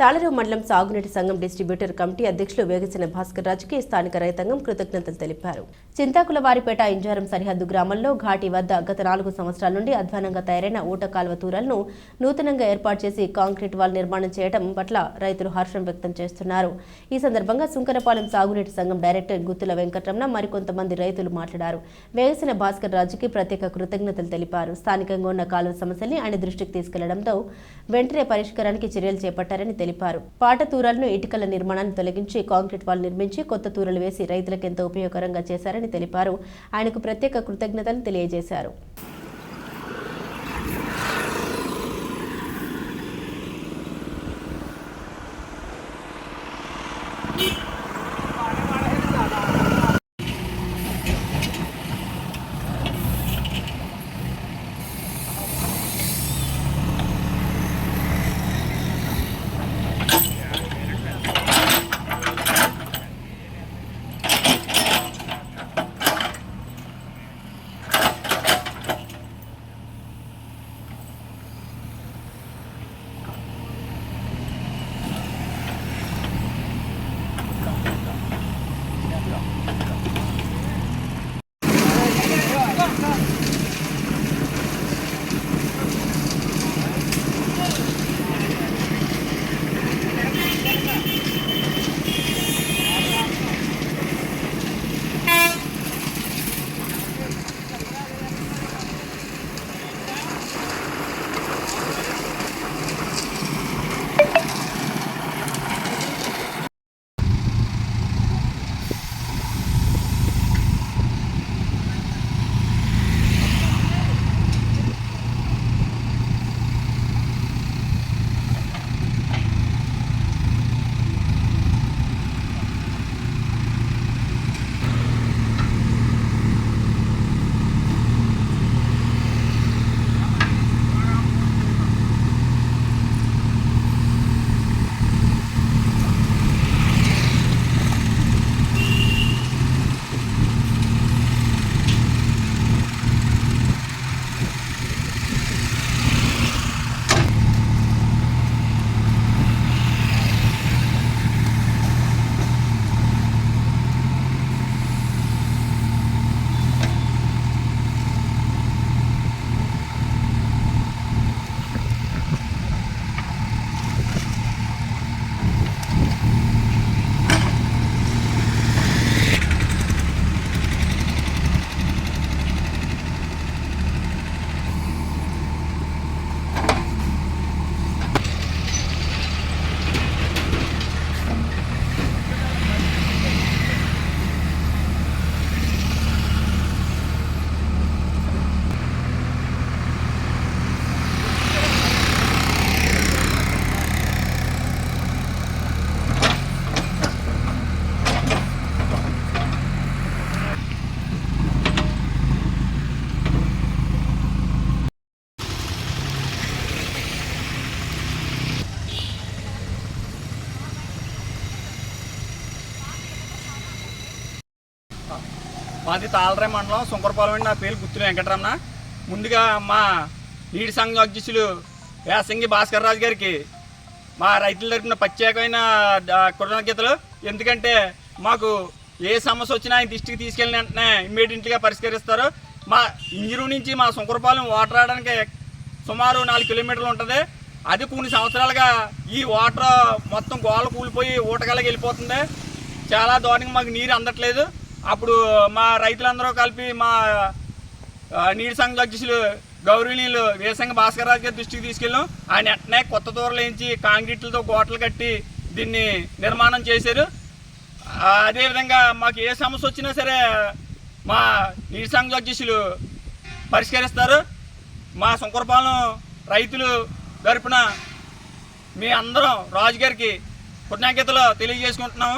తాళరేవు మండలం సాగునీటి సంఘం డిస్ట్రిబ్యూటర్ కమిటీ అధ్యక్షులు వేగసిన భాస్కర్ రాజుకి స్థానిక రైతాంగం కృతజ్ఞతలు తెలిపారు. చింతాకుల వారిపేట ఇంజారం సరిహద్దు గ్రామంలో ఘాటి వద్ద గత నాలుగు సంవత్సరాల నుండి అధ్వానంగా తయారైన ఊట కాలువ తూరాలను నూతనంగా ఏర్పాటు చేసి కాంక్రీట్ వాల్ నిర్మాణం చేయడం పట్ల రైతులు హర్షం వ్యక్తం చేస్తున్నారు. ఈ సందర్భంగా సుంకరపాలెం సాగునీటి సంఘం డైరెక్టర్ గుత్తుల వెంకటరమణ మరికొంతమంది రైతులు మాట్లాడారు. వేగసిన భాస్కర్ రాజుకి ప్రత్యేక కృతజ్ఞతలు తెలిపారు. స్థానికంగా ఉన్న కాలువ సమస్యల్ని ఆయన దృష్టికి తీసుకెళ్ళడంతో వెంటనే పరిష్కారానికి చర్యలు చేపట్టారని తెలిపారు. పాట తూరాలను ఇటుకల నిర్మాణాన్ని తొలగించి కాంక్రీట్ వాల్ నిర్మించి కొత్త తూరలు వేసి రైతులకు ఎంతో ఉపయోగకరంగా చేశారని తెలిపారు. ఆయనకు ప్రత్యేక కృతజ్ఞతలు తెలియజేశారు. మాది తాళరాయ మండలం సుంకరపాలెం నా పేరు గుత్తుల వెంకటరమణ. ముందుగా మా నీటి సంఘం అధ్యక్షులు వేసంగి భాస్కర్ రాజు గారికి మా రైతుల తరపున ప్రత్యేకమైన కృతజ్ఞతలు. ఎందుకంటే మాకు ఏ సమస్య వచ్చినా ఆయన దృష్టికి తీసుకెళ్ళిన వెంటనే ఇమ్మీడియట్గా పరిష్కరిస్తారు. మా ఇంజరు నుంచి మా సుంకరపాలెం వాటర్ రావడానికి సుమారు నాలుగు కిలోమీటర్లు ఉంటుంది. అది కొన్ని సంవత్సరాలుగా ఈ వాటర్ మొత్తం గోల కూలిపోయి ఊటగలకి వెళ్ళిపోతుంది. చాలా దారుణంగా మాకు నీరు అందట్లేదు. అప్పుడు మా రైతులందరూ కలిపి మా నీటి సంఘ అధ్యక్షులు గౌరవనీయులు వీరసంగ భాస్కర్ రాజు గారి దృష్టికి తీసుకెళ్ళాం. ఆయన వెంటనే కొత్త దూరలు వేయించి కాంక్రీట్లతో గోటలు కట్టి దీన్ని నిర్మాణం చేశారు. అదేవిధంగా మాకు ఏ సమస్య వచ్చినా సరే మా నీటి సంఘ అధ్యక్షులు పరిష్కరిస్తారు. మా శంకరపాలెం రైతులు తరపున మీ అందరం రాజుగారికి కృతజ్ఞతలు తెలియజేసుకుంటున్నాము.